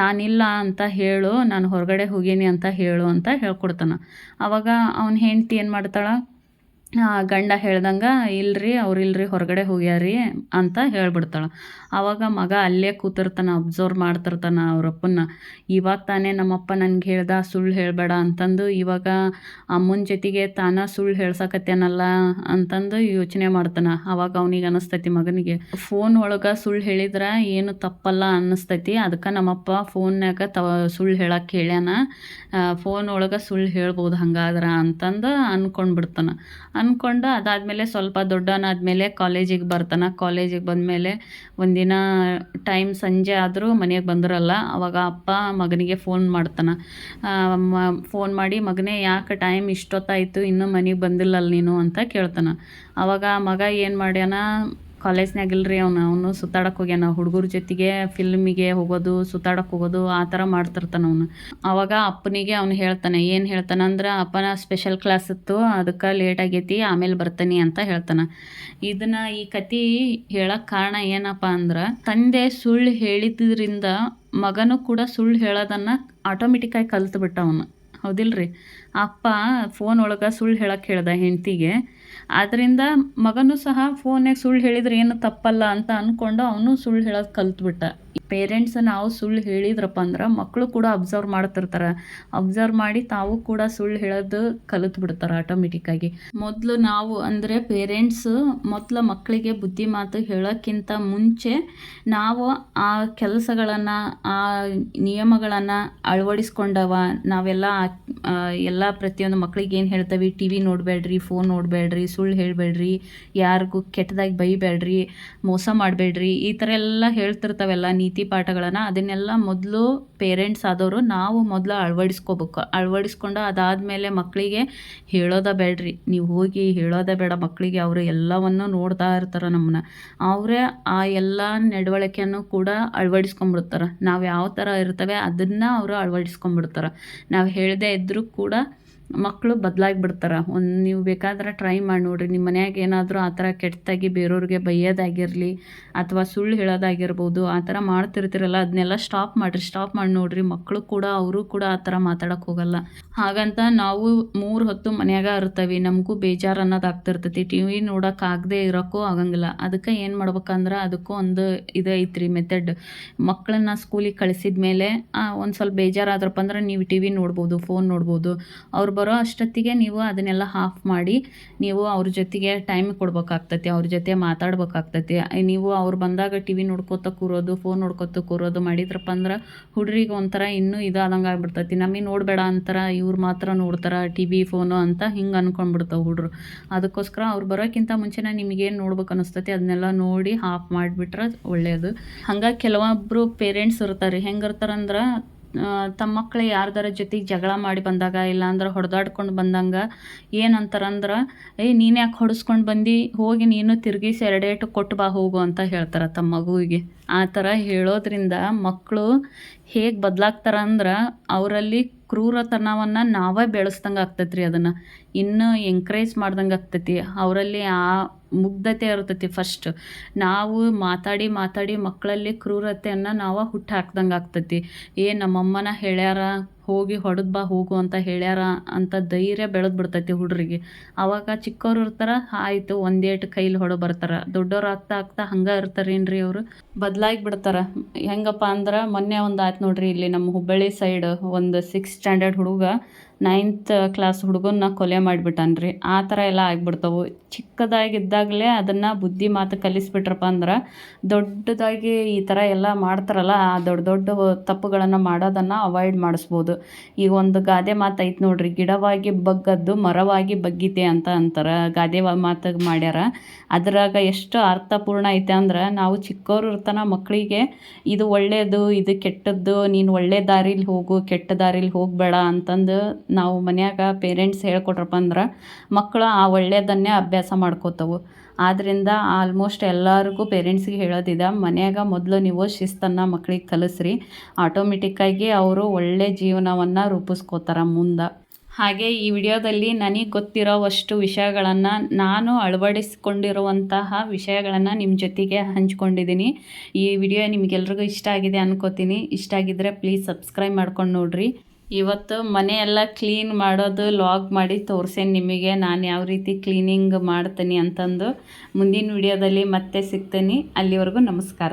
ನಾನಿಲ್ಲ ಅಂತ ಹೇಳು, ನಾನು ಹೊರಗಡೆ ಹೋಗೀನಿ ಅಂತ ಹೇಳು ಅಂತ ಹೇಳ್ಕೊಡ್ತಾನೆ. ಅವಾಗ ಅವನ ಹೆಂಡತಿ ಏನು ಮಾಡ್ತಾಳೆ ಗಂಡ ಹೇಳ್ದಂಗೆ, ಇಲ್ರಿ, ಅವ್ರು ಇಲ್ರಿ, ಹೊರಗಡೆ ಹೋಗ್ಯಾರಿ ಅಂತ ಹೇಳ್ಬಿಡ್ತಾಳೆ. ಆವಾಗ ಮಗ ಅಲ್ಲೇ ಕೂತಿರ್ತಾನೆ ಅಬ್ಸರ್ವ್ ಮಾಡ್ತಿರ್ತಾನೆ ಅವರಪ್ಪನ್ನ. ಇವಾಗ ತಾನೇ ನಮ್ಮಪ್ಪ ನನ್ಗೆ ಹೇಳ್ದ, ಸುಳ್ಳು ಹೇಳಬೇಡ ಅಂತಂದು ಇವಾಗ ಅಮ್ಮನ ಜೊತೆಗೆ ತಾನ ಸುಳ್ಳು ಹೇಳ್ಸಕತ್ತೇನಲ್ಲ ಅಂತಂದು ಯೋಚನೆ ಮಾಡ್ತಾನೆ. ಆವಾಗ ಅವನಿಗೆ ಅನಿಸ್ತೈತಿ ಮಗನಿಗೆ. ಫೋನ್ ಒಳಗೆ ಸುಳ್ಳು ಹೇಳಿದ್ರೆ ಏನು ತಪ್ಪಲ್ಲ ಅನ್ನಿಸ್ತೈತಿ ಅದಕ್ಕೆ ನಮ್ಮಪ್ಪ ಫೋನ್ಯಾಗ ತ, ಸುಳ್ಳು ಹೇಳಕ್ಕೆ ಹೇಳ್ಯಾನ. ಫೋನ್ ಒಳಗೆ ಸುಳ್ಳು ಹೇಳ್ಬೋದು ಹಂಗಾದ್ರೆ ಅಂತಂದು ಅಂದ್ಕೊಂಡ್ಬಿಡ್ತಾನೆ ಅಂದ್ಕೊಂಡು ಅದಾದಮೇಲೆ ಸ್ವಲ್ಪ ದೊಡ್ಡನಾದಮೇಲೆ ಕಾಲೇಜಿಗೆ ಬರ್ತಾನೆ. ಕಾಲೇಜಿಗೆ ಬಂದಮೇಲೆ ಒಂದಿನ ಟೈಮ್ ಸಂಜೆ ಆದರೂ ಮನೆಗೆ ಬಂದಿರಲ್ಲ, ಅವಾಗ ಅಪ್ಪ ಮಗನಿಗೆ ಫೋನ್ ಮಾಡ್ತಾನೆ. ಫೋನ್ ಮಾಡಿ, ಮಗನೇ, ಯಾಕೆ ಟೈಮ್ ಇಷ್ಟೊತ್ತಾಯಿತು? ಇನ್ನೂ ಮನೆಗೆ ಬಂದಿಲ್ಲಲ್ಲ ನೀನು? ಅಂತ ಕೇಳ್ತಾನೆ. ಅವಾಗ ಮಗ ಏನು ಮಾಡ್ಯಾನ ಕಾಲೇಜ್ನಾಗ ಇಲ್ರಿ ಅವನು ಅವನು ಸುತ್ತಾಡಕ್ಕೆ ಹೋಗ್ಯಾನ. ಹುಡುಗರ ಜೊತೆಗೆ ಫಿಲ್ಮಿಗೆ ಹೋಗೋದು ಸುತ್ತಾಡಕ್ಕೆ ಹೋಗೋದು, ಆ ಥರ ಮಾಡ್ತಿರ್ತಾನೆ ಅವನು. ಅವಾಗ ಅಪ್ಪನಿಗೆ ಅವ್ನು ಹೇಳ್ತಾನೆ, ಏನು ಹೇಳ್ತಾನೆ ಅಂದ್ರೆ, ಅಪ್ಪನ ಸ್ಪೆಷಲ್ ಕ್ಲಾಸ್ ಇತ್ತು, ಅದಕ್ಕೆ ಲೇಟ್ ಆಗೈತಿ, ಆಮೇಲೆ ಬರ್ತಾನೆ ಅಂತ ಹೇಳ್ತಾನೆ. ಇದನ್ನ ಈ ಕತೆ ಹೇಳಕ್ಕೆ ಕಾರಣ ಏನಪ್ಪ ಅಂದ್ರೆ, ತಂದೆ ಸುಳ್ಳು ಹೇಳಿದ್ರಿಂದ ಮಗನೂ ಕೂಡ ಸುಳ್ಳು ಹೇಳೋದನ್ನು ಆಟೋಮೆಟಿಕ್ಕಾಗಿ ಕಲ್ತ್ಬಿಟ್ಟ ಅವನು. ಹೌದಿಲ್ರಿ? ಅಪ್ಪ ಫೋನ್ ಒಳಗೆ ಸುಳ್ಳು ಹೇಳಕ್ಕೆ ಹೇಳ್ದ ಹೆಂಡತಿಗೆ. ಆದ್ದರಿಂದ ಮಗನೂ ಸಹ ಫೋನಿಗೆ ಸುಳ್ಳು ಹೇಳಿದ್ರೆ ಏನು ತಪ್ಪಲ್ಲ ಅಂತ ಅಂದ್ಕೊಂಡು ಅವನು ಸುಳ್ಳು ಹೇಳೋದು ಕಲ್ತ್ಬಿಟ್ಟ. ಪೇರೆಂಟ್ಸ್ ನಾವು ಸುಳ್ಳು ಹೇಳಿದ್ರಪ್ಪ ಅಂದ್ರೆ ಮಕ್ಕಳು ಕೂಡ ಅಬ್ಸರ್ವ್ ಮಾಡ್ತಿರ್ತಾರೆ. ಅಬ್ಸರ್ವ್ ಮಾಡಿ ತಾವು ಕೂಡ ಸುಳ್ಳು ಹೇಳೋದು ಕಲಿತು ಬಿಡ್ತಾರೆ ಆಟೋಮೆಟಿಕ್ಕಾಗಿ ಮೊದಲು ನಾವು ಅಂದರೆ ಪೇರೆಂಟ್ಸ್ ಮೊದಲು ಮಕ್ಕಳಿಗೆ ಬುದ್ಧಿ ಮಾತು ಹೇಳೋಕ್ಕಿಂತ ಮುಂಚೆ ನಾವು ಆ ಕೆಲಸಗಳನ್ನು, ಆ ನಿಯಮಗಳನ್ನು ಅಳವಡಿಸ್ಕೊಂಡವ. ನಾವೆಲ್ಲ ಎಲ್ಲ ಪ್ರತಿಯೊಂದು ಮಕ್ಳಿಗೆ ಏನು ಹೇಳ್ತೇವೆ, ಟಿ ವಿ ನೋಡಬೇಡ್ರಿ ಫೋನ್ ನೋಡಬೇಡ್ರಿ, ಸುಳ್ಳು ಹೇಳಬೇಡ್ರಿ, ಯಾರಿಗೂ ಕೆಟ್ಟದಾಗಿ ಬೈಬೇಡ್ರಿ, ಮೋಸ ಮಾಡಬೇಡ್ರಿ, ಈ ಥರ ಎಲ್ಲ ಹೇಳ್ತಿರ್ತಾವೆಲ್ಲ ನೀತಿ ಪಾಠಗಳನ್ನು, ಅದನ್ನೆಲ್ಲ ಮೊದಲು ಪೇರೆಂಟ್ಸ್ ಆದವರು ನಾವು ಮೊದಲು ಅಳವಡಿಸ್ಕೋಬೇಕು. ಅಳವಡಿಸ್ಕೊಂಡು ಅದಾದಮೇಲೆ ಮಕ್ಕಳಿಗೆ ಹೇಳೋದ ಬೇಡ್ರಿ. ನೀವು ಹೋಗಿ ಹೇಳೋದ ಬೇಡ ಮಕ್ಕಳಿಗೆ ಅವರು ಎಲ್ಲವನ್ನು ನೋಡ್ತಾ ಇರ್ತಾರೆ ನಮ್ಮನ್ನ ಅವರೇ ಆ ಎಲ್ಲ ನಡವಳಿಕೆಯನ್ನು ಕೂಡ ಅಳವಡಿಸ್ಕೊಂಬಿಡ್ತಾರೆ ನಾವು ಯಾವ ಥರ ಇರ್ತವೆ ಅದನ್ನು ಅವರು ಅಳವಡಿಸ್ಕೊಂಬಿಡ್ತಾರೆ ನಾವು ಹೇಳದೇ ಇದ್ದರೂ ಕೂಡ ಮಕ್ಕಳು ಬದಲಾಗಿ ಬಿಡ್ತಾರೆ. ಒಂದು ನೀವು ಬೇಕಾದ್ರೆ ಟ್ರೈ ಮಾಡಿ ನೋಡಿರಿ. ನಿಮ್ಮ ಮನ್ಯಾಗ ಏನಾದರೂ ಆ ಥರ ಕೆಟ್ಟದಾಗಿ ಬೇರೆಯವ್ರಿಗೆ ಬೈಯೋದಾಗಿರಲಿ ಅಥವಾ ಸುಳ್ಳು ಹೇಳೋದಾಗಿರ್ಬೋದು, ಆ ಥರ ಮಾಡ್ತಿರ್ತೀರಲ್ಲ ಅದನ್ನೆಲ್ಲ ಸ್ಟಾಪ್ ಮಾಡಿರಿ. ಸ್ಟಾಪ್ ಮಾಡಿ ನೋಡಿರಿ. ಮಕ್ಕಳು ಕೂಡ, ಅವರು ಕೂಡ ಆ ಥರ ಮಾತಾಡೋಕೆ ಹೋಗಲ್ಲ. ಹಾಗಂತ ನಾವು ಮೂರು ಹೊತ್ತು ಮನ್ಯಾಗ ಇರ್ತೀವಿ. ನಮಗೂ ಬೇಜಾರು ಅನ್ನೋದು ಆಗ್ತಿರ್ತೈತಿ. ಟಿ ವಿ ನೋಡೋಕ್ಕಾಗದೇ ಇರೋಕ್ಕೂ ಆಗಂಗಿಲ್ಲ. ಅದಕ್ಕೆ ಏನು ಮಾಡ್ಬೇಕಂದ್ರೆ ಅದಕ್ಕೂ ಒಂದು ಇದು ಐತ್ರಿ ಮೆಥಡ್ ಮಕ್ಕಳನ್ನ ಸ್ಕೂಲಿಗೆ ಕಳಿಸಿದ ಮೇಲೆ ಒಂದು ಸ್ವಲ್ಪ ಬೇಜಾರಾದ್ರಪ್ಪ ಅಂದ್ರೆ ನೀವು ಟಿ ವಿ ನೋಡ್ಬೋದು ಫೋನ್ ನೋಡ್ಬೋದು. ಅವ್ರು ಬರೋ ಅಷ್ಟೊತ್ತಿಗೆ ನೀವು ಅದನ್ನೆಲ್ಲ ಹಾಫ್ ಮಾಡಿ ನೀವು ಅವ್ರ ಜೊತೆಗೆ ಟೈಮ್ ಕೊಡ್ಬೇಕಾಗ್ತೈತಿ, ಅವ್ರ ಜೊತೆ ಮಾತಾಡ್ಬೇಕಾಗ್ತೈತಿ. ನೀವು ಅವ್ರು ಬಂದಾಗ ಟಿ ವಿ ನೋಡ್ಕೊತ ಕೂರೋದು ಫೋನ್ ನೋಡ್ಕೊತ ಕೂರೋದು ಮಾಡಿದ್ರಪ್ಪ ಅಂದ್ರೆ ಹುಡ್ರಿಗೆ ಒಂಥರ ಇನ್ನೂ ಇದಾದಂಗೆ ಆಗ್ಬಿಡ್ತೈತಿ. ನಮಗೆ ನೋಡಬೇಡ ಅಂತಾರ, ಇವ್ರು ಮಾತ್ರ ನೋಡ್ತಾರೆ ಟಿ ವಿ ಫೋನು ಅಂತ ಹಿಂಗೆ ಅಂದ್ಕೊಂಡ್ಬಿಡ್ತಾವೆ ಹುಡ್ರು. ಅದಕ್ಕೋಸ್ಕರ ಅವ್ರು ಬರೋಕ್ಕಿಂತ ಮುಂಚೆನೇ ನಿಮಗೇನು ನೋಡ್ಬೇಕು ಅನಿಸ್ತೈತಿ, ಅದನ್ನೆಲ್ಲ ನೋಡಿ ಹಾಫ್ ಮಾಡಿಬಿಟ್ರೆ ಒಳ್ಳೆಯದು ಹಂಗಾಗಿ ಕೆಲವೊಬ್ಬರು ಪೇರೆಂಟ್ಸ್ ಇರ್ತಾರೆ, ಹೆಂಗೆ ಇರ್ತಾರಂದ್ರೆ ತಮ್ಮ ಮಕ್ಕಳು ಯಾರ್ದಾರ ಜೊತೆಗೆ ಜಗಳ ಮಾಡಿ ಬಂದಾಗ ಇಲ್ಲಾಂದ್ರೆ ಹೊಡೆದಾಡ್ಕೊಂಡು ಬಂದಂಗೆ ಏನಂತಾರಂದ್ರೆ ಏಯ್ ನೀನು ಯಾಕೆ ಹೊಡೆಸ್ಕೊಂಡು ಬಂದು? ಹೋಗಿ ನೀನು ತಿರುಗಿಸಿ ಎರಡೇಟು ಕೊಟ್ಟು ಬಾ ಹೋಗು ಅಂತ ಹೇಳ್ತಾರೆ ತಮ್ಮ ಮಗುವಿಗೆ. ಆ ಥರ ಹೇಳೋದ್ರಿಂದ ಮಕ್ಕಳು ಹೇಗೆ ಬದಲಾಗ್ತಾರ ಅಂದ್ರೆ ಅವರಲ್ಲಿ ಕ್ರೂರತನವನ್ನು ನಾವೇ ಬೆಳೆಸ್ದಂಗೆ ಆಗ್ತೈತೆ ರೀ ಅದನ್ನು. ಇನ್ನೂ ಎಂಕ್ರೇಜ್ ಮಾಡ್ದಂಗೆ ಆಗ್ತೈತಿ. ಅವರಲ್ಲಿ ಆ ಮುಗ್ಧತೆ ಇರ್ತೈತಿ ಫಸ್ಟ್ ನಾವು ಮಾತಾಡಿ ಮಾತಾಡಿ ಮಕ್ಕಳಲ್ಲಿ ಕ್ರೂರತೆಯನ್ನು ನಾವು ಹುಟ್ಟು ಹಾಕ್ದಂಗೆ ಆಗ್ತೈತಿ. ಏ ನಮ್ಮಮ್ಮನ ಹೇಳ್ಯಾರ ಹೋಗಿ ಹೊಡೆದು ಬಾ, ಹೋಗು ಅಂತ ಹೇಳ್ಯಾರ ಅಂತ ಧೈರ್ಯ ಬೆಳೆದು ಬಿಡ್ತೈತಿ ಹುಡುಗರಿಗೆ ಅವಾಗ ಚಿಕ್ಕವ್ರು ಇರ್ತಾರ, ಆಯಿತು ಒಂದೇಟು ಕೈಲಿ ಹೊಡೆ ಬರ್ತಾರೆ. ದೊಡ್ಡವ್ರು ಆಗ್ತಾ ಆಗ್ತಾ ಹಂಗೆ ಇರ್ತಾರೇನ್ರಿ ಅವರು? ಬದಲಾಗಿ ಬಿಡ್ತಾರೆ. ಹೆಂಗಪ್ಪ ಅಂದ್ರೆ ಮೊನ್ನೆ ಒಂದು ಆಯ್ತು ನೋಡ್ರಿ ಇಲ್ಲಿ ನಮ್ಮ ಹುಬ್ಬಳ್ಳಿ ಸೈಡ್ ಒಂದು ಸಿಕ್ಸ್ ಸ್ಟ್ಯಾಂಡರ್ಡ್ ಹುಡುಗ ನೈನ್ತ್ ಕ್ಲಾಸ್ ಹುಡುಗನ್ನ ಕೊಲೆ ಮಾಡಿಬಿಟ್ಟಾನ್ರಿ. ಆ ಥರ ಎಲ್ಲ ಆಗ್ಬಿಡ್ತಾವೆ. ಚಿಕ್ಕದಾಗಿದ್ದಾಗಲೇ ಅದನ್ನು ಬುದ್ಧಿ ಮಾತು ಕಲಿಸ್ಬಿಟ್ರಪ್ಪ ಅಂದ್ರೆ ದೊಡ್ಡದಾಗಿ ಈ ಥರ ಎಲ್ಲ ಮಾಡ್ತಾರಲ್ಲ, ಆ ದೊಡ್ಡ ದೊಡ್ಡ ತಪ್ಪುಗಳನ್ನು ಮಾಡೋದನ್ನು ಅವಾಯ್ಡ್ ಮಾಡಿಸ್ಬೋದು. ಈಗ ಒಂದು ಗಾದೆ ಮಾತು ಐತೆ ನೋಡ್ರಿ, ಗಿಡವಾಗಿ ಬಗ್ಗದ್ದು ಮರವಾಗಿ ಬಗ್ಗಿದೆ ಅಂತ ಅಂತಾರೆ. ಗಾದೆ ಮಾತು ಮಾತಾಗ ಮಾಡ್ಯಾರ. ಅದ್ರಾಗ ಎಷ್ಟು ಅರ್ಥಪೂರ್ಣ ಐತೆ ಅಂದ್ರೆ, ನಾವು ಚಿಕ್ಕವರು ಇರ್ತಾನ ಮಕ್ಕಳಿಗೆ ಇದು ಒಳ್ಳೆಯದು ಇದು ಕೆಟ್ಟದ್ದು, ನೀನು ಒಳ್ಳೆ ದಾರಿಲಿ ಹೋಗು, ಕೆಟ್ಟ ದಾರಿಲಿ ಹೋಗಬೇಡ ಅಂತಂದು ನಾವು ಮನ್ಯಾಗ ಪೇರೆಂಟ್ಸ್ ಹೇಳ್ಕೊಟ್ರಪ್ಪ ಅಂದ್ರೆ ಮಕ್ಕಳು ಆ ಒಳ್ಳೆಯದನ್ನೇ ಅಭ್ಯಾಸ ಮಾಡ್ಕೋತವು. ಆದ್ದರಿಂದ ಆಲ್ಮೋಸ್ಟ್ ಎಲ್ಲರಿಗೂ ಪೇರೆಂಟ್ಸಿಗೆ ಹೇಳೋದಿದೆ ಮನ್ಯಾಗ ಮೊದಲು ನೀವು ಶಿಸ್ತನ್ನು ಮಕ್ಳಿಗೆ ಕಲಿಸ್ರಿ ಆಟೋಮೆಟಿಕ್ಕಾಗಿ ಅವರು ಒಳ್ಳೆ ಜೀವನವನ್ನು ರೂಪಿಸ್ಕೋತಾರೆ ಮುಂದೆ. ಹಾಗೆ ಈ ವಿಡಿಯೋದಲ್ಲಿ ನನಗೆ ಗೊತ್ತಿರೋವಷ್ಟು ವಿಷಯಗಳನ್ನು ನಾನು ಅಳವಡಿಸಿಕೊಂಡಿರುವಂತಹ ವಿಷಯಗಳನ್ನು ನಿಮ್ಮ ಜೊತೆಗೆ ಹಂಚ್ಕೊಂಡಿದ್ದೀನಿ ಈ ವಿಡಿಯೋ ನಿಮಗೆಲ್ರಿಗೂ ಇಷ್ಟ ಆಗಿದೆ ಅನ್ಕೋತೀನಿ. ಇಷ್ಟ ಆಗಿದ್ದರೆ ಪ್ಲೀಸ್ ಸಬ್ಸ್ಕ್ರೈಬ್ ಮಾಡ್ಕೊಂಡು ನೋಡಿರಿ. ಇವತ್ತು ಮನೆಯೆಲ್ಲ ಕ್ಲೀನ್ ಮಾಡೋದು ಲಾಗ್ ಮಾಡಿ ತೋರ್ಸೇನೆ ನಿಮಗೆ. ನಾನು ಯಾವ ರೀತಿ ಕ್ಲೀನಿಂಗ್ ಮಾಡ್ತೀನಿ ಅಂತಂದು ಮುಂದಿನ ವಿಡಿಯೋದಲ್ಲಿ ಮತ್ತೆ ಸಿಗ್ತೀನಿ. ಅಲ್ಲಿವರೆಗೂ ನಮಸ್ಕಾರ.